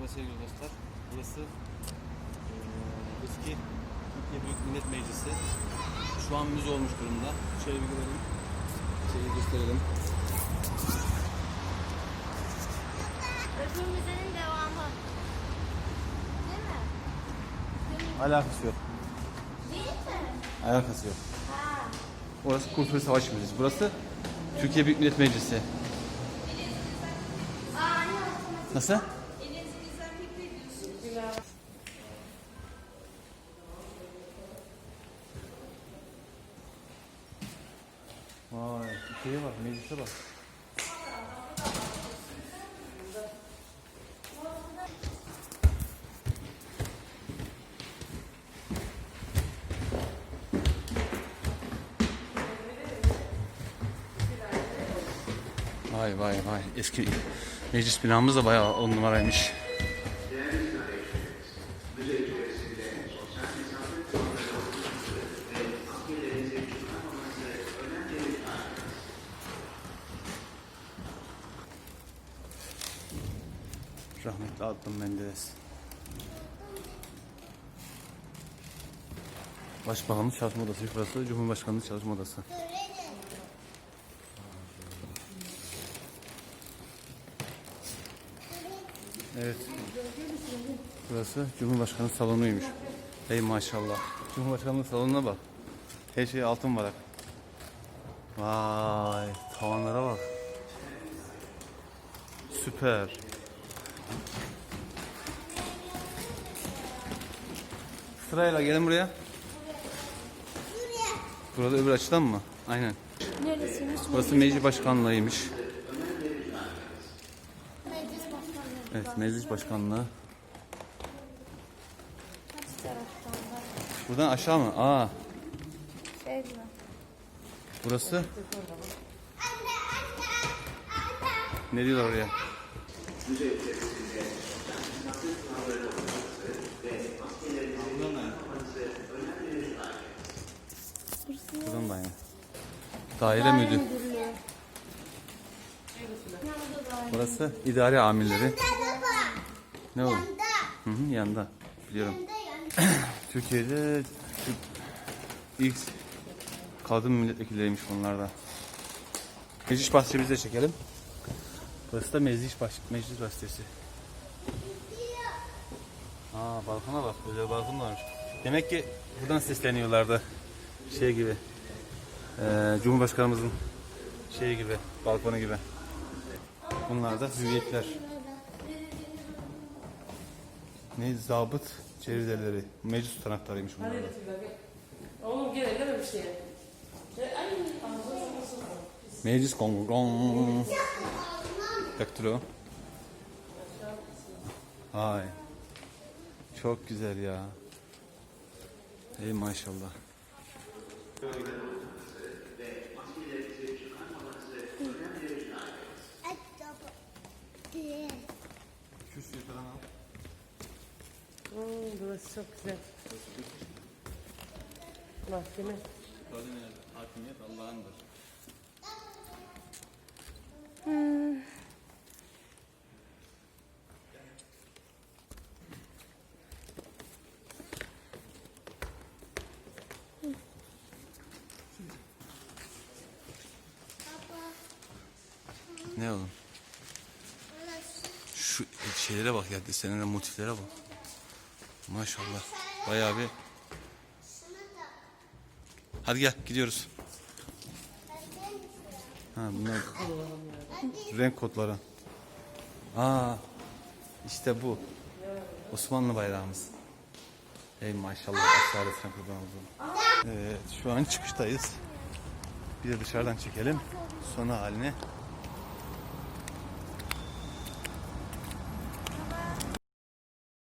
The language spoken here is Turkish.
Merhaba sevgili dostlar. Burası eski Türkiye Büyük Millet Meclisi. Şu an müze olmuş durumda. Şöyle bir görelim. Şeyi gösterelim. Öbür müzenin devamı. Değil mi? Alakası yok. Değil mi? Alakası yok. Ha. Orası Kurtuluş Savaş Müzesi. Burası Türkiye Büyük Millet Meclisi. Nasıl? Şeye bak, meclise bak. Vay vay vay. Eski meclis binamız da bayağı on numaraymış. Rahmetli Adnan Menderes. Başbakanlık çalışma odası burası. Cumhurbaşkanlığı çalışma odası. Evet. Burası Cumhurbaşkanı salonuymuş. Ey maşallah. Cumhurbaşkanlığı salonuna bak. Her şey altın varak. Vay, tavanlara bak. Süper. Sırayla gelin buraya. Burada öbür açıdan mı? Aynen. Neresiymiş? Burası meclis başkanlığıymış. Meclis başkanlığı. Evet, meclis başkanlığı. Kaç taraftan var? Buradan aşağı mı? Aa, Şey mi? burası. Ne diyorlar oraya? Da aynı. Daire müdür. Burası idare amirleri. Ne oldu? Hı hı, yanda. Biliyorum. Türkiye'de Türk ilk kadın milletvekilleriymiş bunlar da. Meclis bahçemizi de çekelim. Burası da meclis, baş, meclis bahçesi. Aa balkona bak. Böyle balkon varmış. Demek ki buradan sesleniyorlardı. Şey gibi. Ee, Cumhurbaşkanımızın şeyi gibi. Balkonu gibi. Bunlar da hüviyetler. Ne zabıt çevreleri. Meclis tutanaklarıymış bunlar. Oğlum gel elleme bir şey. Ay, Kongron. Daktilo. Ay. Çok güzel ya. Ey maşallah. Hmm, burası çok güzel. Mahkeme. Hakimiyet Allah'ındır. Ne oğlum? Şu şeylere bak ya desenlere motiflere bak. Maşallah. Bayağı bir. Hadi gel gidiyoruz. Ha bunlar renk kodları. Aa işte bu. Osmanlı bayrağımız. Ey maşallah asaletine kurban olduğum. Evet şu an çıkıştayız. Bir de dışarıdan çekelim. Sonu halini.